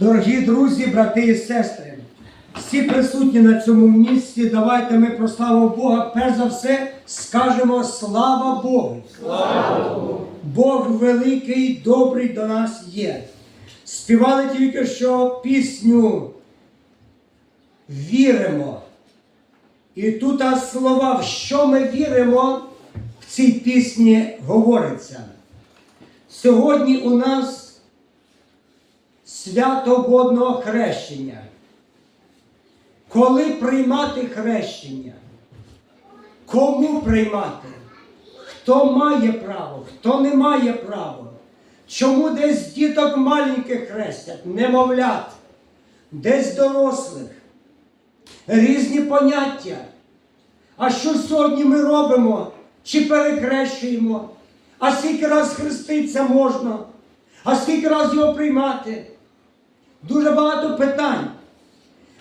Дорогі друзі, брати і сестри, всі присутні на цьому місці, давайте ми про славу Бога. Перш за все скажемо слава Богу. Слава Богу! Бог великий, добрий до нас є. Співали тільки що пісню Віримо. І тут а слова, в що ми віримо, в цій пісні говориться. Сьогодні у нас свято водного хрещення. Коли приймати хрещення? Кому приймати? Хто має право, хто не має права? Чому десь діток маленьких хрестять, немовлят, десь дорослих? Різні поняття. А що сьогодні ми робимо? Чи перекрещуємо? А скільки раз хреститься можна? А скільки раз його приймати? Дуже багато питань.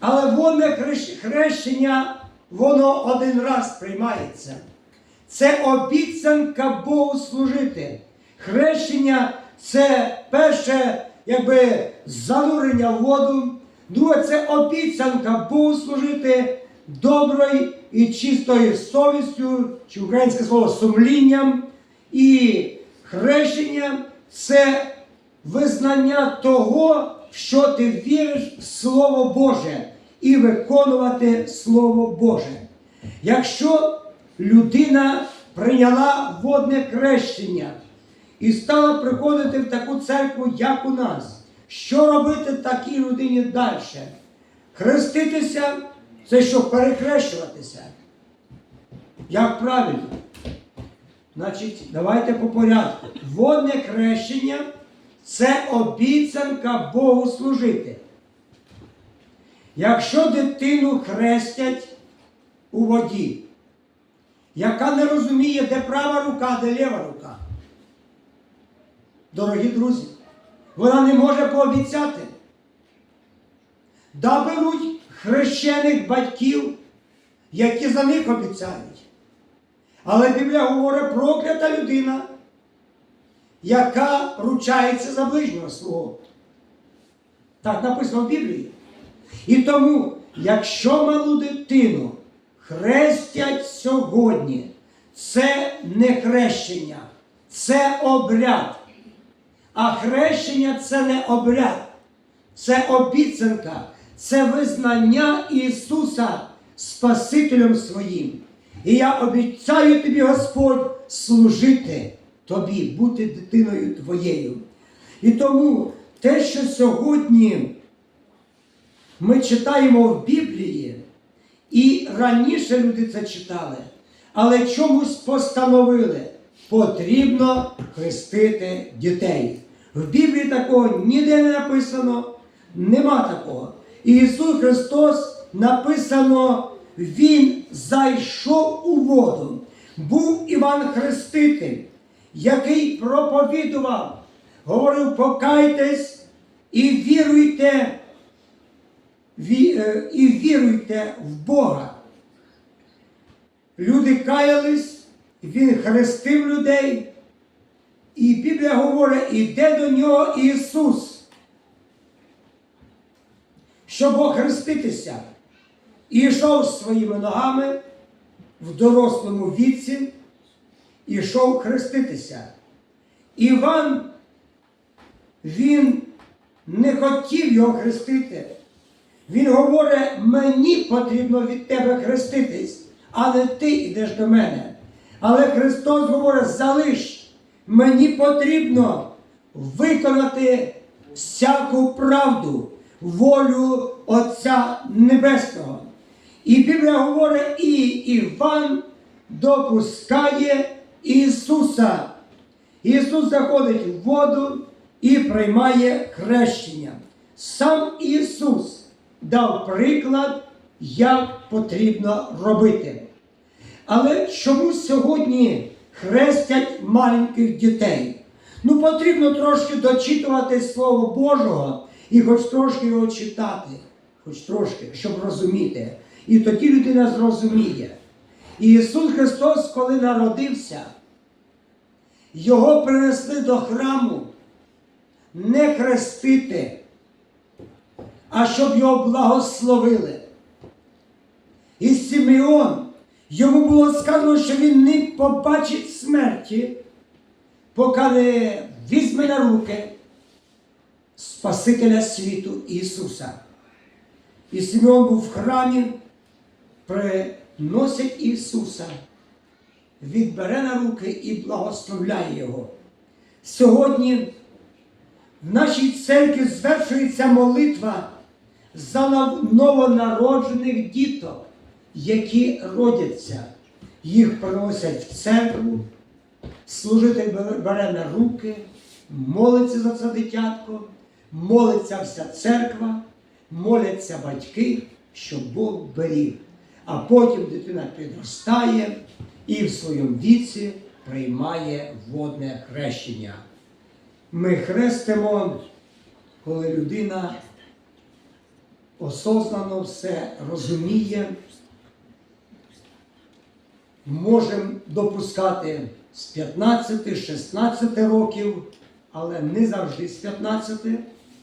Але водне хрещення, воно один раз приймається. Це обіцянка Богу служити. Хрещення це перше, якби занурення в воду. Друге, це обіцянка Богу служити доброю і чистою совістю, чи українське слово сумлінням. І хрещення це визнання того, що ти віриш в Слово Боже, і виконувати Слово Боже. Якщо людина прийняла водне хрещення і стала приходити в таку церкву, як у нас, що робити такій людині далі? Хреститися це що перехрещуватися. Як правильно? Значить, давайте по порядку. Водне хрещення це обіцянка Богу служити. Якщо дитину хрестять у воді, яка не розуміє, де права рука, де ліва рука. Дорогі друзі, вона не може пообіцяти. Да беруть хрещених батьків, які за них обіцяють. Але Біблія говорить проклята людина, яка ручається за ближнього свого. Так написано в Біблії. І тому, якщо малу дитину хрестять сьогодні, це не хрещення, це обряд. А хрещення це не обряд, це обіцянка, це визнання Ісуса Спасителем своїм. І я обіцяю тобі, Господь, служити тобі, бути дитиною твоєю. І тому те, що сьогодні ми читаємо в Біблії, і раніше люди це читали, але чомусь постановили, потрібно хрестити дітей. В Біблії такого ніде не написано, нема такого. І Ісус Христос написано, Він зайшов у воду. Був Іван Хреститель, який проповідував, говорив, покайтесь і віруйте е, і віруйте в Бога. Люди каялись, він хрестив людей. І Біблія говорить, іде до нього Ісус, щоб охреститися. І йшов своїми ногами в дорослому віці, і йшов хреститися. Іван, він не хотів його хрестити. Він говорить, мені потрібно від тебе хреститись, а не ти йдеш до мене. Але Христос говорить, залиш, мені потрібно виконати всяку правду, волю Отця Небесного. І Біблія говорить, і Іван допускає Ісуса. Ісус заходить в воду і приймає хрещення. Сам Ісус дав приклад, як потрібно робити. Але чому сьогодні хрестять маленьких дітей? Ну, потрібно трошки дочитувати Слово Божого і хоч трошки його читати, хоч трошки, щоб розуміти. І тоді людина зрозуміє. І Ісус Христос, коли народився, його принесли до храму не хрестити, а щоб його благословили. І Симеон, йому було сказано, що він не побачить смерті, поки не візьме на руки Спасителя світу Ісуса. І Симеон був в храмі, приносить Ісуса, відбере на руки і благословляє Його. Сьогодні в нашій церкві звершується молитва за новонароджених діток, які родяться. Їх приносять в церкву, служитель бере- на руки, молиться за це дитятко, молиться вся церква, моляться батьки, щоб Бог беріг. А потім дитина підростає і в своєму віці приймає водне хрещення. Ми хрестимо, коли людина осознано все розуміє, можемо допускати з 15-16 років, але не завжди з 15,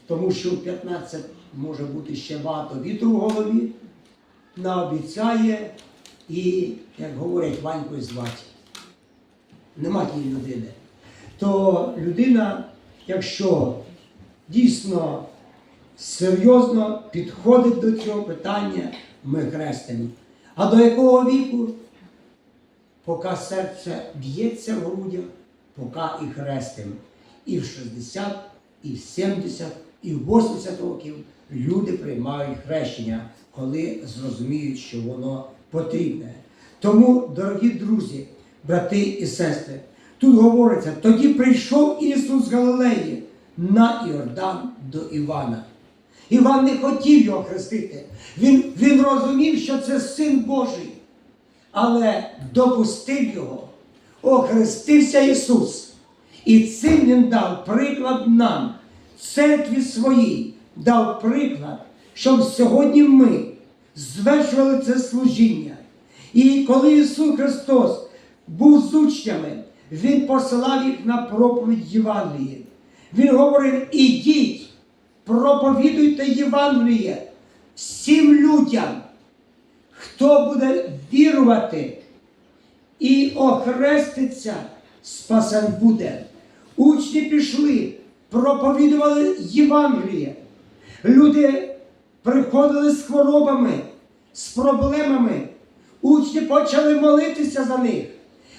тому що в 15 може бути ще багато вітру в голові, наобіцяє і, як говорять, Ванькою звати. Нема тієї людини. То людина, якщо дійсно серйозно підходить до цього питання, ми хрестимо. А до якого віку? Поки серце б'ється в грудях, поки і хрестимо. І в 60, і в 70, і в 80 років люди приймають хрещення, коли зрозуміють, що воно потрібне. Тому, дорогі друзі, брати і сестри, тут говориться, тоді прийшов Ісус з Галилеї на Іордан до Івана. Іван не хотів його хрестити. Він, він розумів, що це син Божий але допустив його, охрестився Ісус. І цим Він дав приклад нам, церкві своїй, дав приклад, щоб сьогодні ми звершували це служіння. І коли Ісус Христос був з учнями, Він посилав їх на проповідь Євангелії. Він говорив: ідіть, проповідуйте Євангеліє всім людям. Хто буде вірувати і охреститься, спасен буде. Учні пішли, проповідували Євангеліє. Люди приходили з хворобами, з проблемами. Учні почали молитися за них,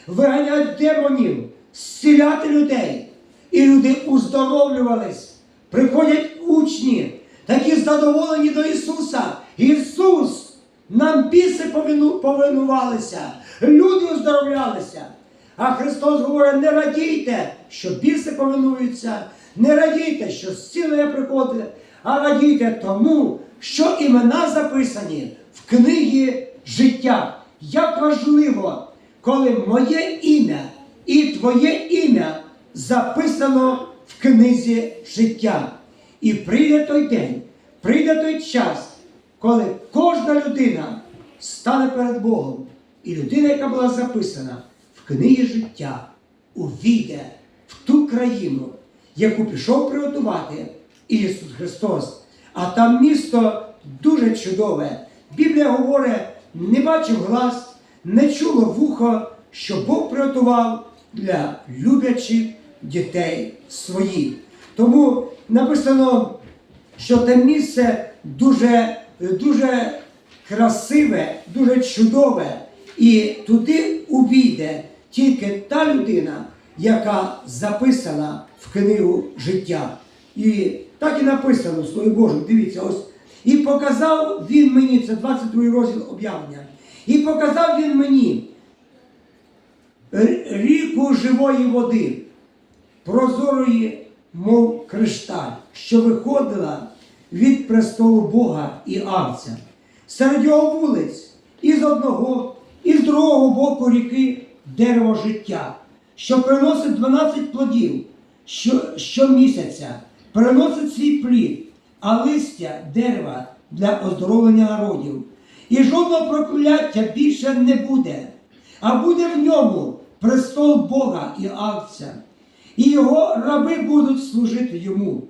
виганяти демонів, зціляти людей. І люди уздоровлювались. Приходять учні, такі задоволені до Ісуса. Ісус! Нам біси повину- повинувалися, люди оздоровлялися. А Христос говорить: не радійте, що біси повинуються, не радійте, що зцілення приходить, а радійте тому, що імена записані в книгі життя. Як важливо, коли моє ім'я і твоє ім'я записано в книзі життя. І прийде той день, прийде той час, коли кожна людина стане перед Богом, і людина, яка була записана в книгі життя, увійде в ту країну, яку пішов приготувати Ісус Христос. А там місто дуже чудове. Біблія говорить, не бачив глаз, не чуло вухо, що Бог приготував для любячих дітей своїх. Тому написано, що те місце дуже, дуже красиве, дуже чудове. І туди увійде тільки та людина, яка записана в книгу життя. І так і написано в Слові Божому. Дивіться, ось. І показав він мені, це 22 розділ об'явлення. І показав він мені ріку живої води, прозорої, мов кришталь, що виходила від престолу Бога і Авця. Серед його вулиць і з одного, і з другого боку ріки дерево життя, що приносить 12 плодів що, щомісяця, приносить свій плід, а листя дерева для оздоровлення народів. І жодного прокляття більше не буде, а буде в ньому престол Бога і Авця, і його раби будуть служити йому,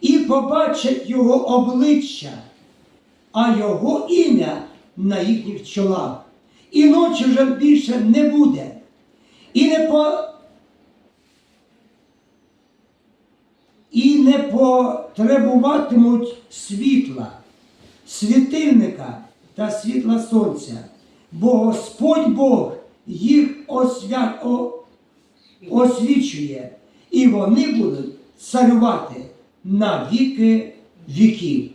і побачать його обличчя, а його ім'я на їхніх чолах. І ночі вже більше не буде. І не по і не потребуватимуть світла, світильника та світла сонця, бо Господь Бог їх освя... о... освічує, і вони будуть царювати на віки віків.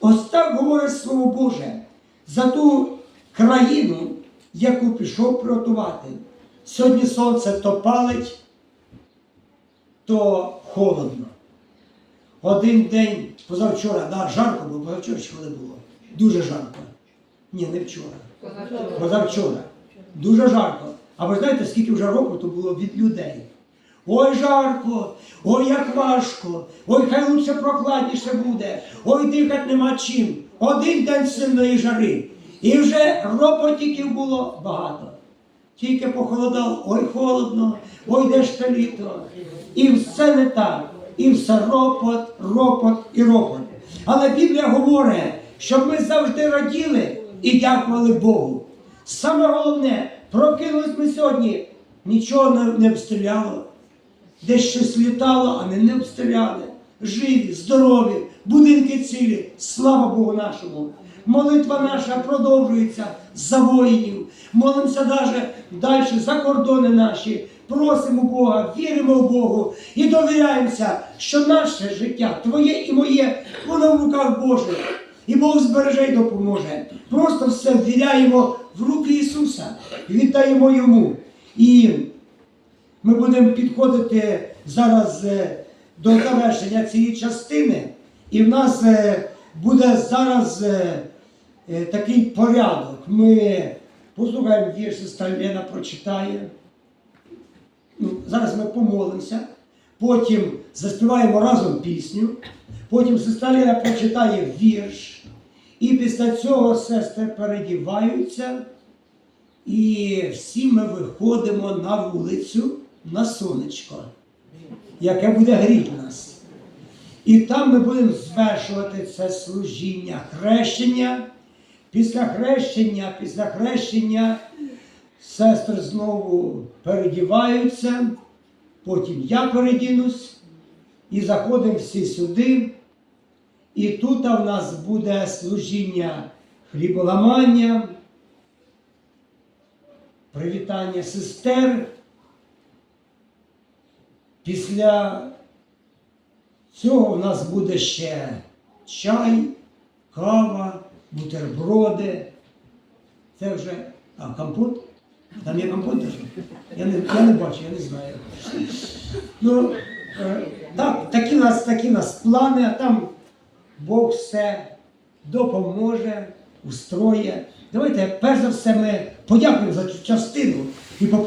Ось так говорить Слово Боже за ту країну, яку пішов приготувати. Сьогодні сонце то палить, то холодно. Один день, позавчора, да, жарко було, позавчора чи коли було? Дуже жарко. Ні, не вчора. Позавчора. Дуже жарко. А ви знаєте, скільки вже року то було від людей? Ой, жарко, ой, як важко, ой, хай лучше прохладніше буде, ой, дихати нема чим. Один день сильної жари. І вже ропотіків було багато. Тільки похолодало, ой, холодно, ой, де ж те літо. І все не так. І все ропот, ропот і ропот. Але Біблія говорить, щоб ми завжди раділи і дякували Богу. Саме головне, прокинулись ми сьогодні, нічого не, не обстріляло. Десь щось літало, а ми не обстріляли. Живі, здорові, будинки цілі, слава Богу нашому. Молитва наша продовжується за воїнів. Молимося навіть далі за кордони наші. Просимо Бога, віримо в Богу і довіряємося, що наше життя, твоє і моє, воно в руках Божих. І Бог збереже і допоможе. Просто все ввіряємо в руки Ісуса, віддаємо Йому. І ми будемо підходити зараз е, до завершення цієї частини, і в нас е, буде зараз е, такий порядок. Ми послухаємо вірш, сестра Лена прочитає. Ну, зараз ми помолимося, потім заспіваємо разом пісню, потім сестра Лена прочитає вірш, і після цього сестри передіваються. І всі ми виходимо на вулицю на сонечко, яке буде гріти нас. І там ми будемо звершувати це служіння хрещення. Після хрещення, після хрещення сестри знову передіваються, потім я передінусь і заходимо всі сюди. І тут у нас буде служіння хліболамання привітання сестер. Після цього в нас буде ще чай, кава, бутерброди. Це вже. А, компот? Там компот теж? Я не, я не бачу, я не знаю. Ну, е, так, такі нас, такі нас плани, а там Бог все допоможе, устроє. Давайте, перш за все, ми подякуємо за цю частину і попросимо.